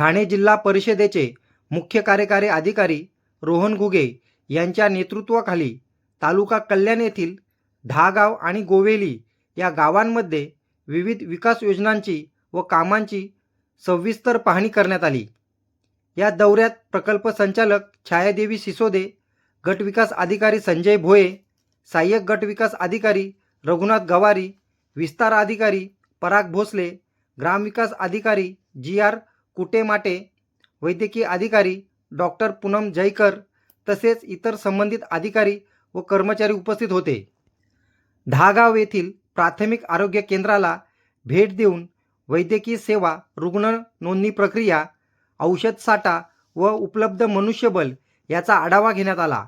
ठाणे जिल्हा परिषदेचे मुख्य कार्यकारी अधिकारी रोहन घुगे यांच्या नेतृत्वाखाली तालुका कल्याण येथील दहागाव आणि गोवेली या गावांमध्ये विविध विकास योजनांची व कामांची सविस्तर पाहणी करण्यात आली. या दौऱ्यात प्रकल्प संचालक छायादेवी सिसोदे गटविकास अधिकारी संजय भोये सहाय्यक गटविकास अधिकारी रघुनाथ गवारी विस्तार अधिकारी पराग भोसले ग्रामविकास अधिकारी जी आर कुटेमाटे वैद्यकीय अधिकारी डॉक्टर पूनम जयकर तसेच इतर संबंधित अधिकारी व कर्मचारी उपस्थित होते. दहागाव येथील प्राथमिक आरोग्य केंद्राला भेट देऊन वैद्यकीय सेवा रुग्ण नोंदणी प्रक्रिया औषध साठा व उपलब्ध मनुष्यबल याचा आढावा घेण्यात आला.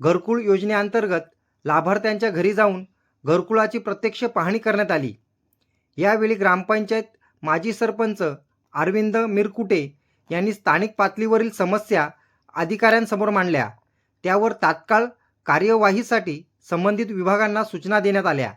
घरकुल योजनेअंतर्गत लाभार्थ्यांच्या घरी जाऊन घरकुलाची प्रत्यक्ष पाहणी करण्यात आली. यावेळी ग्रामपंचायत माजी सरपंच अरविंद मिरकुटे यांनी स्थानिक पातळीवरील समस्या अधिकाऱ्यांसमोर मांडल्या. त्यावर तात्काळ कार्यवाहीसाठी संबंधित विभागांना सूचना देण्यात आल्या.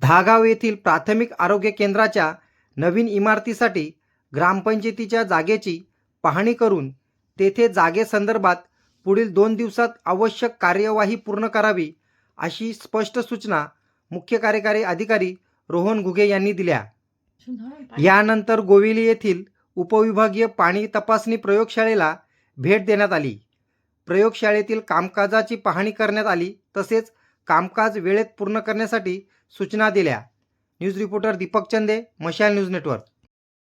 धागाव येथील प्राथमिक आरोग्य केंद्राच्या नवीन इमारतीसाठी ग्रामपंचायतीच्या जागेची पाहणी करून तेथे जागेसंदर्भात पुढील दोन दिवसात आवश्यक कार्यवाही पूर्ण करावी अशी स्पष्ट सूचना मुख्य कार्यकारी अधिकारी रोहन घुगे यांनी दिल्या. यानंतर गोविली येथील उपविभागीय पाणी तपासणी प्रयोगशाळेला भेट देण्यात आली. प्रयोगशाळेतील कामकाजाची पाहणी करण्यात आली तसेच कामकाज वेळेत पूर्ण करण्यासाठी सूचना दिल्या. न्यूज रिपोर्टर दीपक चंदे मशाल न्यूज नेटवर्क.